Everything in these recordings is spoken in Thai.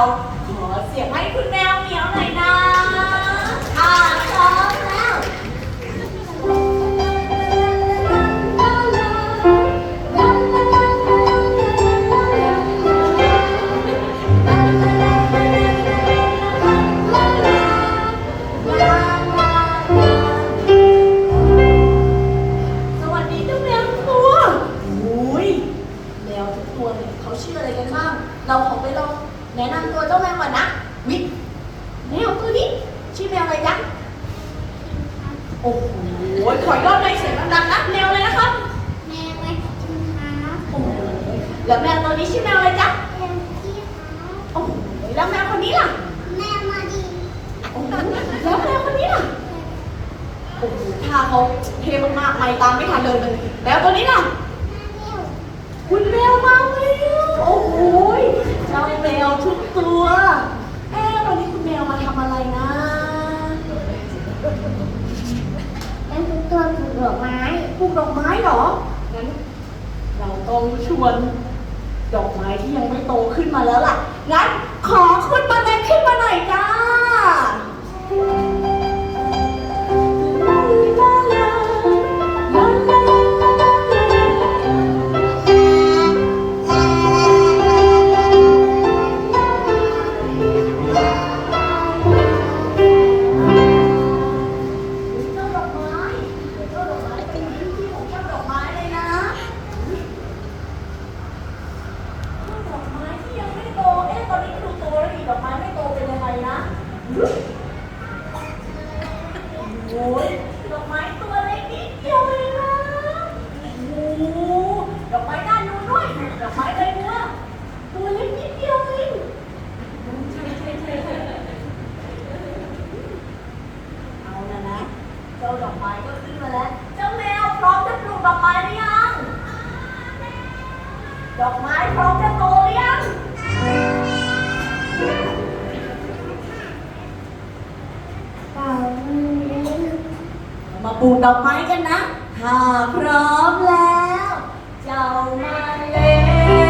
好ื่อแมวอะไรจ๊ะโอ้โหแล้วแมวคนนี้ล่ะแม่มาดิโอ้โหแล้วแมวคนนี้ล่ะโอ้โหท่าเขาเท่มากๆไปตามไม่ทันเลยเลยแล้วตัวนี้ล่ะ คุณแมวมาแล้วโอ้โหเจ้าแมวทุกตัวเอ๊วันนี้คุณแมวมาทำอะไรนะแหมคุณตัปลูกดอกไม้เหรองั้นเราต้องชวน ดอกไม้ที่ยังไม่โตขึ้นมาแล้วล่ะ งั้นขอคุณมาเล็กขึ้นมาหน่อยจ้า ปลูกดอกไม้กันนะ ถ้าพร้อมแล้ว เจ้ามาเลย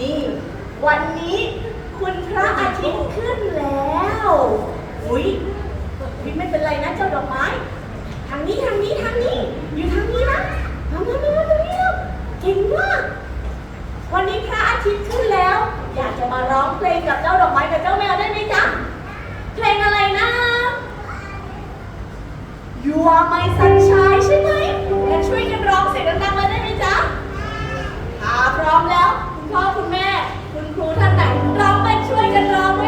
นี่ วันนี้คุณพระอาทิตย์ขึ้นแล้ว อุ้ยอุ้ไม่เป็นไรนะเจ้าดอกไม้ ทางนี้ทางนี้ทางนี้ อยู่ทางนี้นะทางนั้นทางนี้แเก่งมาก วันนี้พระอาทิตย์ขึ้นแล้ว อยากจะมาร้องเพลงกับเจ้าดอกไม้กับเจ้าแมวได้ไหมจ๊ะ เพลงอะไรนะ You are my sunshine ใช่ไหมงั้นช่วยกันร้องเสียงดังๆมาได้ไหมจ๊ะถ้าพร้อมแล้ว พ่อคุณแม่ คุณครูท่านไหนเราไปช่วยกันร้องด้วย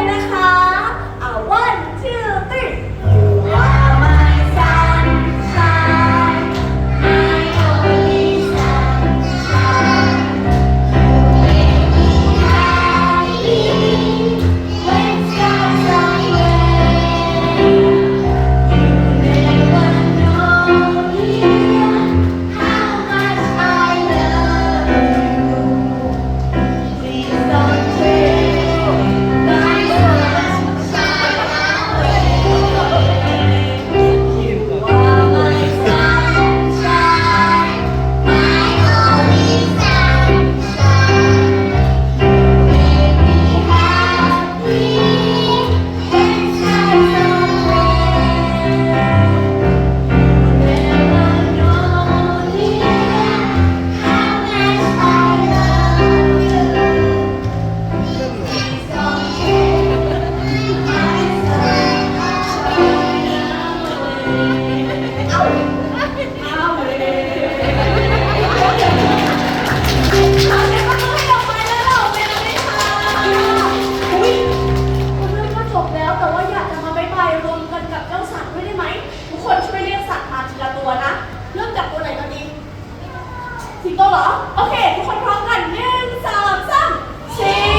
ตัวเหรอ โอเค ทุกคนพร้อมกันหนึ่งสองสามสี่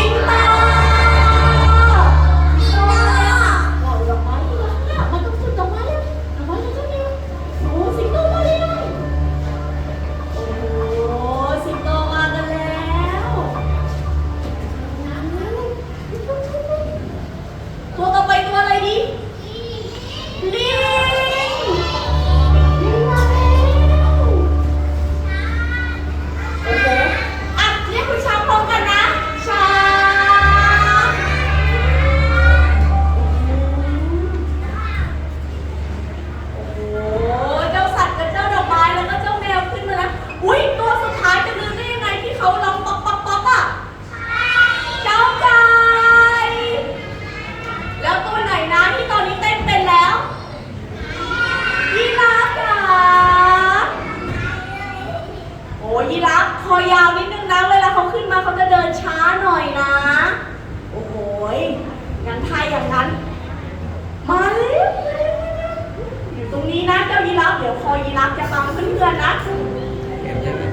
ยีราฟเดี๋ยวคอยีราฟจะตามเพื่อนๆนะ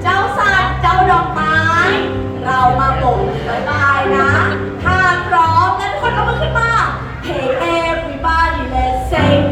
เจ้าสัตว์เจ้าดอกไม้ เรามาบ่งบายบายนะ ถ้าพร้อมงั้นทุกคนเอามือขึ้นมา Hey everybody let's say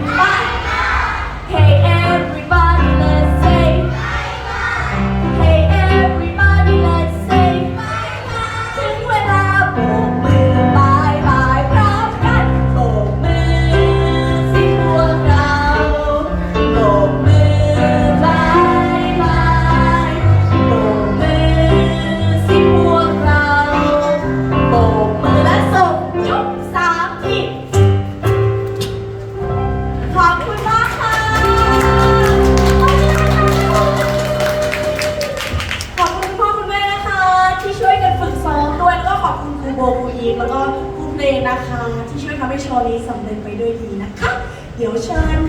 นะคะ ที่ช่วยทำให้โชว์นี้สำเร็จไปด้วยดีนะคะ เดี๋ยวเชิญ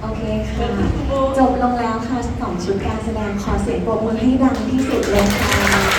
โอเคค่ะ จบลงแล้วค่ะสองชุดการแสดงขอเสียงปรบมือให้ดังที่สุดเลยค่ะ